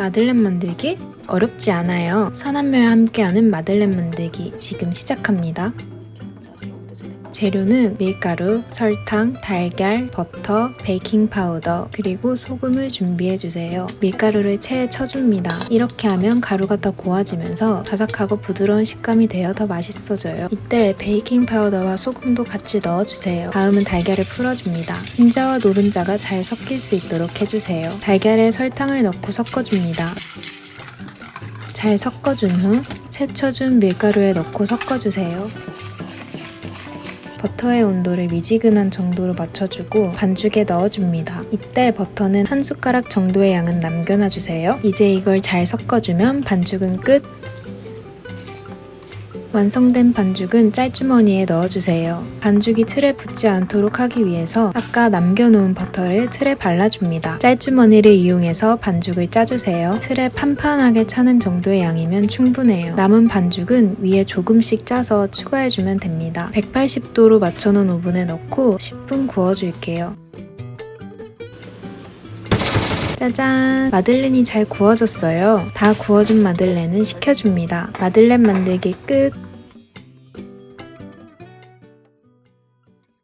마들렌 만들기 어렵지 않아요. 선한매와 함께하는 마들렌 만들기 지금 시작합니다. 재료는 밀가루, 설탕, 달걀, 버터, 베이킹 파우더, 그리고 소금을 준비해 주세요. 밀가루를 체에 쳐줍니다. 이렇게 하면 가루가 더 고와지면서 바삭하고 부드러운 식감이 되어 더 맛있어져요. 이때 베이킹 파우더와 소금도 같이 넣어주세요. 다음은 달걀을 풀어줍니다. 흰자와 노른자가 잘 섞일 수 있도록 해주세요. 달걀에 설탕을 넣고 섞어줍니다. 잘 섞어준 후 채쳐준 밀가루에 넣고 섞어주세요. 버터의 온도를 미지근한 정도로 맞춰주고 반죽에 넣어줍니다. 이때 버터는 한 숟가락 정도의 양은 남겨놔주세요. 이제 이걸 잘 섞어주면 반죽은 끝! 완성된 반죽은 짤주머니에 넣어주세요. 반죽이 틀에 붙지 않도록 하기 위해서 아까 남겨놓은 버터를 틀에 발라줍니다. 짤주머니를 이용해서 반죽을 짜주세요. 틀에 판판하게 차는 정도의 양이면 충분해요. 남은 반죽은 위에 조금씩 짜서 추가해주면 됩니다. 180도로 맞춰놓은 오븐에 넣고 10분 구워줄게요. 짜잔! 마들렌이 잘 구워졌어요. 다 구워준 마들렌은 식혀줍니다. 마들렌 만들기 끝!